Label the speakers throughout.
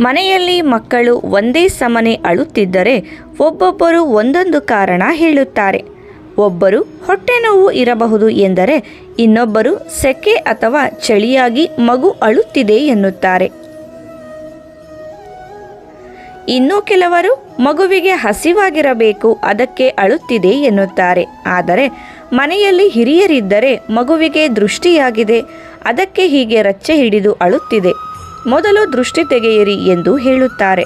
Speaker 1: ಮನೆಯಲ್ಲಿ ಮಕ್ಕಳು ಒಂದೇ ಸಮನೆ ಅಳುತ್ತಿದ್ದರೆ ಒಬ್ಬೊಬ್ಬರು ಒಂದೊಂದು ಕಾರಣ ಹೇಳುತ್ತಾರೆ. ಒಬ್ಬರು ಹೊಟ್ಟೆ ನೋವು ಇರಬಹುದು ಎಂದರೆ ಇನ್ನೊಬ್ಬರು ಸೆಕೆ ಅಥವಾ ಚಳಿಯಾಗಿ ಮಗು ಅಳುತ್ತಿದೆ ಎನ್ನುತ್ತಾರೆ. ಇನ್ನೂ ಕೆಲವರು ಮಗುವಿಗೆ ಹಸಿವಾಗಿರಬೇಕು, ಅದಕ್ಕೆ ಅಳುತ್ತಿದೆ ಎನ್ನುತ್ತಾರೆ. ಆದರೆ ಮನೆಯಲ್ಲಿ ಹಿರಿಯರಿದ್ದರೆ ಮಗುವಿಗೆ ದೃಷ್ಟಿಯಾಗಿದೆ, ಅದಕ್ಕೆ ಹೀಗೆ ರಚ್ಚೆ ಹಿಡಿದು ಅಳುತ್ತಿದೆ. ಮೊದಲು ದೃಷ್ಟಿ ತೆಗೆಯಿರಿ ಎಂದು ಹೇಳುತ್ತಾರೆ.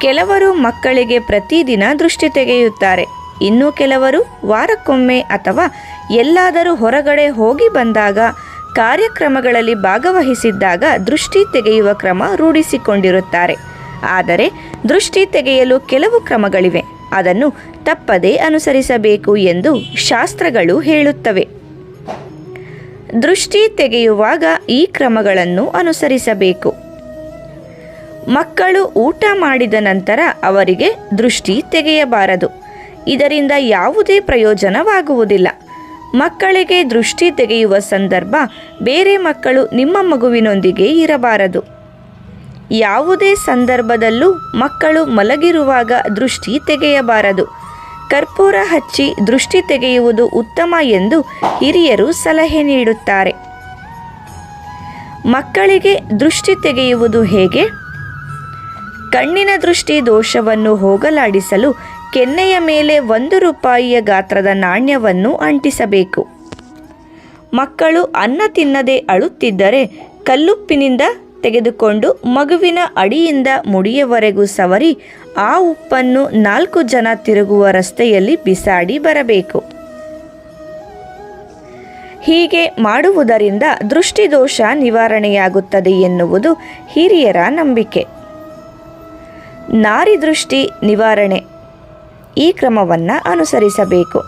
Speaker 1: ಕೆಲವರು ಮಕ್ಕಳಿಗೆ ಪ್ರತಿದಿನ ದೃಷ್ಟಿ ತೆಗೆಯುತ್ತಾರೆ. ಇನ್ನು ಕೆಲವರು ವಾರಕ್ಕೊಮ್ಮೆ ಅಥವಾ ಎಲ್ಲಾದರೂ ಹೊರಗಡೆ ಹೋಗಿ ಬಂದಾಗ, ಕಾರ್ಯಕ್ರಮಗಳಲ್ಲಿ ಭಾಗವಹಿಸಿದ್ದಾಗ ದೃಷ್ಟಿ ತೆಗೆಯುವ ಕ್ರಮ ರೂಢಿಸಿಕೊಂಡಿರುತ್ತಾರೆ. ಆದರೆ, ದೃಷ್ಟಿ ತೆಗೆಯಲು ಕೆಲವು ಕ್ರಮಗಳಿವೆ. ಅದನ್ನು ತಪ್ಪದೇ ಅನುಸರಿಸಬೇಕು ಎಂದು ಶಾಸ್ತ್ರಗಳು ಹೇಳುತ್ತವೆ. ದೃಷ್ಟಿ ತೆಗೆಯುವಾಗ ಈ ಕ್ರಮಗಳನ್ನು ಅನುಸರಿಸಬೇಕು. ಮಕ್ಕಳು ಊಟ ಮಾಡಿದ ನಂತರ ಅವರಿಗೆ ದೃಷ್ಟಿ ತೆಗೆಯಬಾರದು. ಇದರಿಂದ ಯಾವುದೇ ಪ್ರಯೋಜನವಾಗುವುದಿಲ್ಲ. ಮಕ್ಕಳಿಗೆ ದೃಷ್ಟಿ ತೆಗೆಯುವ ಸಂದರ್ಭ ಬೇರೆ ಮಕ್ಕಳು ನಿಮ್ಮ ಮಗುವಿನೊಂದಿಗೆ ಇರಬಾರದು. ಯಾವುದೇ ಸಂದರ್ಭದಲ್ಲೂ ಮಕ್ಕಳು ಮಲಗಿರುವಾಗ ದೃಷ್ಟಿ ತೆಗೆಯಬಾರದು. ಕರ್ಪೂರ ಹಚ್ಚಿ ದೃಷ್ಟಿ ತೆಗೆಯುವುದು ಉತ್ತಮ ಎಂದು ಹಿರಿಯರು ಸಲಹೆ ನೀಡುತ್ತಾರೆ. ಮಕ್ಕಳಿಗೆ ದೃಷ್ಟಿ ತೆಗೆಯುವುದು ಹೇಗೆ? ಕಣ್ಣಿನ ದೃಷ್ಟಿ ದೋಷವನ್ನು ಹೋಗಲಾಡಿಸಲು ಕೆನ್ನೆಯ ಮೇಲೆ ಒಂದು ರೂಪಾಯಿಯ ಗಾತ್ರದ ನಾಣ್ಯವನ್ನು ಅಂಟಿಸಬೇಕು. ಮಕ್ಕಳು ಅನ್ನ ತಿನ್ನದೆ ಅಳುತ್ತಿದ್ದರೆ ಕಲ್ಲುಪ್ಪಿನಿಂದ ತೆಗೆದುಕೊಂಡು ಮಗುವಿನ ಅಡಿಯಿಂದ ಮುಡಿಯವರೆಗೂ ಸವರಿ, ಆ ಉಪ್ಪನ್ನು ನಾಲ್ಕು ಜನ ತಿರುಗುವ ರಸ್ತೆಯಲ್ಲಿ ಬಿಸಾಡಿ ಬರಬೇಕು. ಹೀಗೆ ಮಾಡುವುದರಿಂದ ದೃಷ್ಟಿದೋಷ ನಿವಾರಣೆಯಾಗುತ್ತದೆ ಎನ್ನುವುದು ಹಿರಿಯರ ನಂಬಿಕೆ. ನಾರಿ ದೃಷ್ಟಿ ನಿವಾರಣೆ. ಈ ಕ್ರಮವನ್ನು ಅನುಸರಿಸಬೇಕು.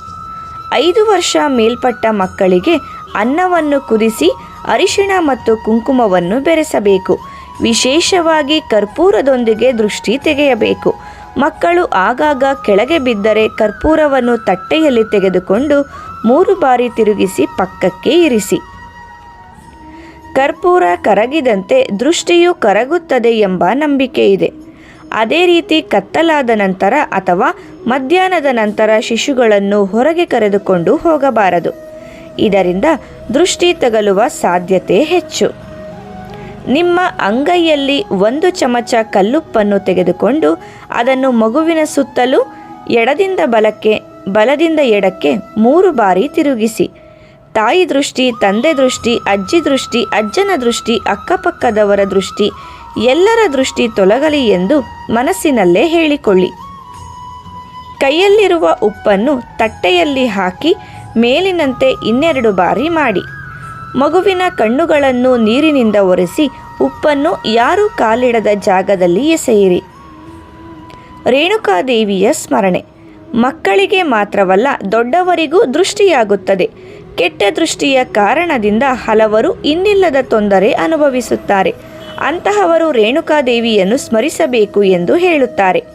Speaker 1: ಐದು ವರ್ಷ ಮೇಲ್ಪಟ್ಟ ಮಕ್ಕಳಿಗೆ ಅನ್ನವನ್ನು ಕುದಿಸಿ ಅರಿಶಿಣ ಮತ್ತು ಕುಂಕುಮವನ್ನು ಬೆರೆಸಬೇಕು. ವಿಶೇಷವಾಗಿ ಕರ್ಪೂರದೊಂದಿಗೆ ದೃಷ್ಟಿ ತೆಗೆಯಬೇಕು. ಮಕ್ಕಳು ಆಗಾಗ ಕೆಳಗೆ ಬಿದ್ದರೆ ಕರ್ಪೂರವನ್ನು ತಟ್ಟೆಯಲ್ಲಿ ತೆಗೆದುಕೊಂಡು ಮೂರು ಬಾರಿ ತಿರುಗಿಸಿ ಪಕ್ಕಕ್ಕೆ ಇರಿಸಿ. ಕರ್ಪೂರ ಕರಗಿದಂತೆ ದೃಷ್ಟಿಯು ಕರಗುತ್ತದೆ ಎಂಬ ನಂಬಿಕೆ ಇದೆ. ಅದೇ ರೀತಿ ಕತ್ತಲಾದ ನಂತರ ಅಥವಾ ಮಧ್ಯಾಹ್ನದ ನಂತರ ಶಿಶುಗಳನ್ನು ಹೊರಗೆ ಕರೆದುಕೊಂಡು ಹೋಗಬಾರದು. ಇದರಿಂದ ದೃಷ್ಟಿ ತಗಲುವ ಸಾಧ್ಯತೆ ಹೆಚ್ಚು. ನಿಮ್ಮ ಅಂಗೈಯಲ್ಲಿ ಒಂದು ಚಮಚ ಕಲ್ಲುಪ್ಪನ್ನು ತೆಗೆದುಕೊಂಡು ಅದನ್ನು ಮಗುವಿನ ಸುತ್ತಲೂ, ಎಡದಿಂದ ಬಲಕ್ಕೆ, ಬಲದಿಂದ ಎಡಕ್ಕೆ ಮೂರು ಬಾರಿ ತಿರುಗಿಸಿ. ತಾಯಿ ದೃಷ್ಟಿ, ತಂದೆ ದೃಷ್ಟಿ, ಅಜ್ಜಿ ದೃಷ್ಟಿ, ಅಜ್ಜನ ದೃಷ್ಟಿ, ಅಕ್ಕಪಕ್ಕದವರ ದೃಷ್ಟಿ, ಎಲ್ಲರ ದೃಷ್ಟಿ ತೊಲಗಲಿ ಎಂದು ಮನಸ್ಸಿನಲ್ಲೇ ಹೇಳಿಕೊಳ್ಳಿ. ಕೈಯಲ್ಲಿರುವ ಉಪ್ಪನ್ನು ತಟ್ಟೆಯಲ್ಲಿ ಹಾಕಿ ಮೇಲಿನಂತೆ ಇನ್ನೆರಡು ಬಾರಿ ಮಾಡಿ. ಮಗುವಿನ ಕಣ್ಣುಗಳನ್ನು ನೀರಿನಿಂದ ಒರೆಸಿ ಉಪ್ಪನ್ನು ಯಾರೂ ಕಾಲಿಡದ ಜಾಗದಲ್ಲಿ ಎಸೆಯಿರಿ. ರೇಣುಕಾದೇವಿಯ ಸ್ಮರಣೆ. ಮಕ್ಕಳಿಗೆ ಮಾತ್ರವಲ್ಲ, ದೊಡ್ಡವರಿಗೂ ದೃಷ್ಟಿಯಾಗುತ್ತದೆ. ಕೆಟ್ಟ ದೃಷ್ಟಿಯ ಕಾರಣದಿಂದ ಹಲವರು ಇನ್ನಿಲ್ಲದ ತೊಂದರೆ ಅನುಭವಿಸುತ್ತಾರೆ. ಅಂತಹವರು ರೇಣುಕಾದೇವಿಯನ್ನು ಸ್ಮರಿಸಬೇಕು ಎಂದು ಹೇಳುತ್ತಾರೆ.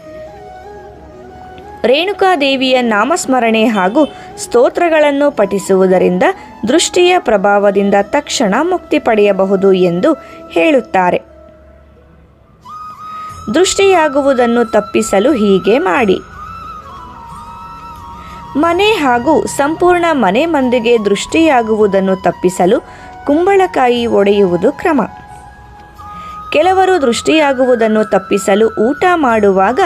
Speaker 1: ರೇಣುಕಾದೇವಿಯ ನಾಮಸ್ಮರಣೆ ಹಾಗೂ ಸ್ತೋತ್ರಗಳನ್ನು ಪಠಿಸುವುದರಿಂದ ದೃಷ್ಟಿಯ ಪ್ರಭಾವದಿಂದ ತಕ್ಷಣ ಮುಕ್ತಿ ಪಡೆಯಬಹುದು ಎಂದು ಹೇಳುತ್ತಾರೆ. ದೃಷ್ಟಿಯಾಗುವುದನ್ನು ತಪ್ಪಿಸಲು ಹೀಗೆ ಮಾಡಿ. ಮನೆ ಹಾಗೂ ಸಂಪೂರ್ಣ ಮನೆ ಮಂದಿಗೆ ದೃಷ್ಟಿಯಾಗುವುದನ್ನು ತಪ್ಪಿಸಲು ಕುಂಬಳಕಾಯಿ ಒಡೆಯುವುದು ಕ್ರಮ. ಕೆಲವರು ದೃಷ್ಟಿಯಾಗುವುದನ್ನು ತಪ್ಪಿಸಲು ಊಟ ಮಾಡುವಾಗ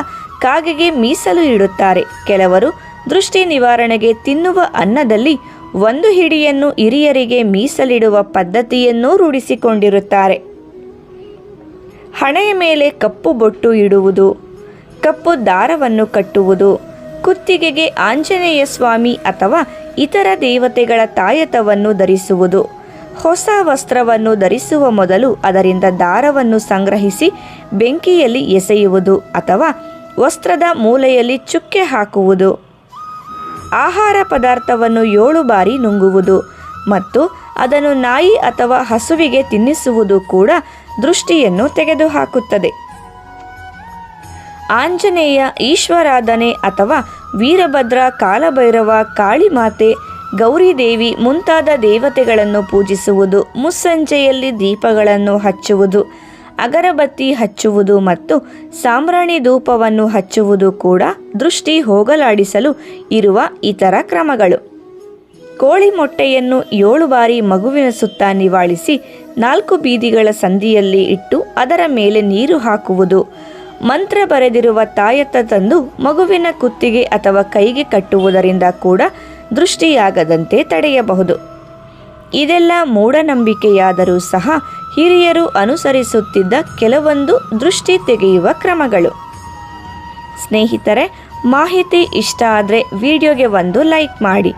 Speaker 1: ಕಾಗೆಗೆ ಮೀಸಲು ಇಡುತ್ತಾರೆ. ಕೆಲವರು ದೃಷ್ಟಿ ನಿವಾರಣೆಗೆ ತಿನ್ನುವ ಅನ್ನದಲ್ಲಿ ಒಂದು ಹಿಡಿಯನ್ನು ಹಿರಿಯರಿಗೆ ಮೀಸಲಿಡುವ ಪದ್ಧತಿಯನ್ನೂ ರೂಢಿಸಿಕೊಂಡಿರುತ್ತಾರೆ. ಹಣೆಯ ಮೇಲೆ ಕಪ್ಪು ಬೊಟ್ಟು ಇಡುವುದು, ಕಪ್ಪು ದಾರವನ್ನು ಕಟ್ಟುವುದು, ಕುತ್ತಿಗೆಗೆ ಆಂಜನೇಯ ಸ್ವಾಮಿ ಅಥವಾ ಇತರ ದೇವತೆಗಳ ತಾಯತವನ್ನು ಧರಿಸುವುದು, ಹೊಸ ವಸ್ತ್ರವನ್ನು ಧರಿಸುವ ಮೊದಲು ಅದರಿಂದ ದಾರವನ್ನು ಸಂಗ್ರಹಿಸಿ ಬೆಂಕಿಯಲ್ಲಿ ಎಸೆಯುವುದು ಅಥವಾ ವಸ್ತ್ರದ ಮೂಲೆಯಲ್ಲಿ ಚುಕ್ಕೆ ಹಾಕುವುದು. ಆಹಾರ ಪದಾರ್ಥವನ್ನು ಏಳು ಬಾರಿ ನುಂಗುವುದು ಮತ್ತು ಅದನ್ನು ನಾಯಿ ಅಥವಾ ಹಸುವಿಗೆ ತಿನ್ನಿಸುವುದು ಕೂಡ ದೃಷ್ಟಿಯನ್ನು ತೆಗೆದುಹಾಕುತ್ತದೆ. ಆಂಜನೇಯ ಈಶ್ವರಾಧನೆ ಅಥವಾ ವೀರಭದ್ರ ಕಾಲಭೈರವ ಕಾಳಿಮಾತೆ ಗೌರಿದೇವಿ ಮುಂತಾದ ದೇವತೆಗಳನ್ನು ಪೂಜಿಸುವುದು ಮುಸ್ಸಂಜೆಯಲ್ಲಿ ದೀಪಗಳನ್ನು ಹಚ್ಚುವುದು. ಅಗರಬತ್ತಿ ಹಚ್ಚುವುದು ಮತ್ತು ಸಾಂಬ್ರಾಣಿ ಧೂಪವನ್ನು ಹಚ್ಚುವುದು ಕೂಡ ದೃಷ್ಟಿ ಹೋಗಲಾಡಿಸಲು ಇರುವ ಇತರ ಕ್ರಮಗಳು. ಕೋಳಿ ಮೊಟ್ಟೆಯನ್ನು ಏಳು ಬಾರಿ ಮಗುವಿನ ಸುತ್ತ ನಿವಾಳಿಸಿ ನಾಲ್ಕು ಬೀದಿಗಳ ಸಂದಿಯಲ್ಲಿ ಇಟ್ಟು ಅದರ ಮೇಲೆ ನೀರು ಹಾಕುವುದು. ಮಂತ್ರ ಬರೆದಿರುವ ತಾಯತ್ತ ತಂದು ಮಗುವಿನ ಕುತ್ತಿಗೆ ಅಥವಾ ಕೈಗೆ ಕಟ್ಟುವುದರಿಂದ ಕೂಡ ದೃಷ್ಟಿಯಾಗದಂತೆ ತಡೆಯಬಹುದು. ಇದೆಲ್ಲ ಮೂಢನಂಬಿಕೆಯಾದರೂ ಸಹ ಹಿರಿಯರು ಅನುಸರಿಸುತ್ತಿದ್ದ ಕೆಲವೊಂದು ದೃಷ್ಟಿ ತೆಗೆಯುವ ಕ್ರಮಗಳು. ಸ್ನೇಹಿತರೆ, ಮಾಹಿತಿ ಇಷ್ಟ ಆದರೆ ವಿಡಿಯೋಗೆ ಒಂದು ಲೈಕ್ ಮಾಡಿ.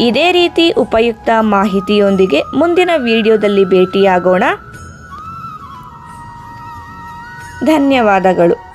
Speaker 1: ಇದೇ ರೀತಿ ಉಪಯುಕ್ತ ಮಾಹಿತಿಯೊಂದಿಗೆ ಮುಂದಿನ ವಿಡಿಯೋದಲ್ಲಿ ಭೇಟಿಯಾಗೋಣ. ಧನ್ಯವಾದಗಳು.